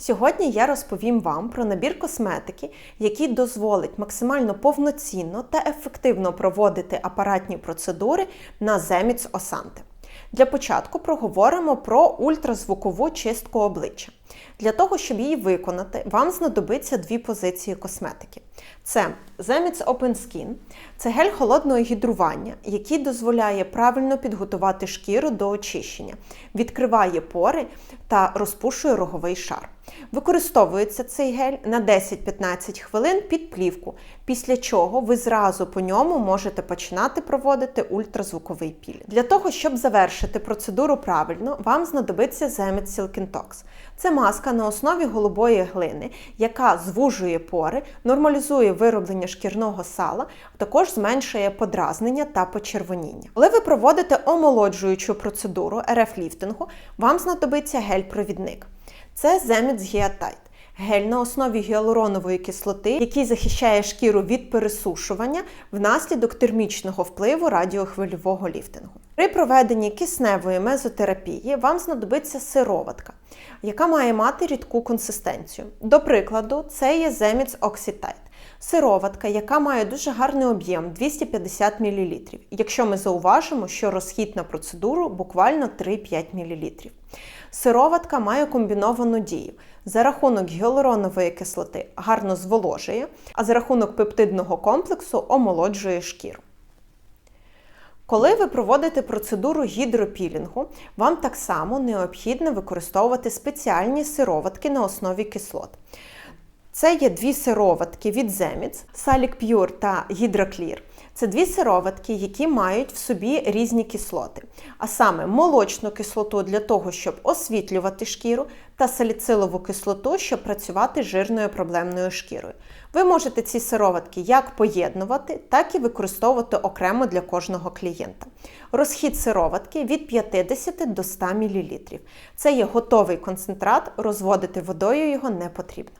Сьогодні я розповім вам про набір косметики, який дозволить максимально повноцінно та ефективно проводити апаратні процедури на Zemits Осанти. Для початку проговоримо про ультразвукову чистку обличчя. Для того, щоб її виконати, вам знадобиться дві позиції косметики. Це Zemits Open Skin, це гель холодного гідрування, який дозволяє правильно підготувати шкіру до очищення, відкриває пори та розпушує роговий шар. Використовується цей гель на 10-15 хвилин під плівку, після чого ви зразу по ньому можете починати проводити ультразвуковий пілінг. Для того, щоб завершити процедуру правильно, вам знадобиться Zemit Silkintox. Це маска на основі голубої глини, яка звужує пори, нормалізує вироблення шкірного сала, а також зменшує подразнення та почервоніння. Коли ви проводите омолоджуючу процедуру РФ-ліфтингу, вам знадобиться гель-провідник. Це Zemits Geatite. Гель на основі гіалуронової кислоти, який захищає шкіру від пересушування внаслідок термічного впливу радіохвильового ліфтингу. При проведенні кисневої мезотерапії вам знадобиться сироватка, яка має мати рідку консистенцію. До прикладу, це є земіц Oxytite. Сироватка, яка має дуже гарний об'єм 250 мл, якщо ми зауважимо, що розхід на процедуру буквально 3-5 мл. Сироватка має комбіновану дію. За рахунок гіалуронової кислоти гарно зволожує, а за рахунок пептидного комплексу омолоджує шкіру. Коли ви проводите процедуру гідропілінгу, вам так само необхідно використовувати спеціальні сироватки на основі кислот. Це є дві сироватки від Zemits, Salic Pure та Hydroclear. Це дві сироватки, які мають в собі різні кислоти, а саме молочну кислоту для того, щоб освітлювати шкіру, та саліцилову кислоту, щоб працювати жирною проблемною шкірою. Ви можете ці сироватки як поєднувати, так і використовувати окремо для кожного клієнта. Розхід сироватки від 50 до 100 мл. Це є готовий концентрат, розводити водою його не потрібно.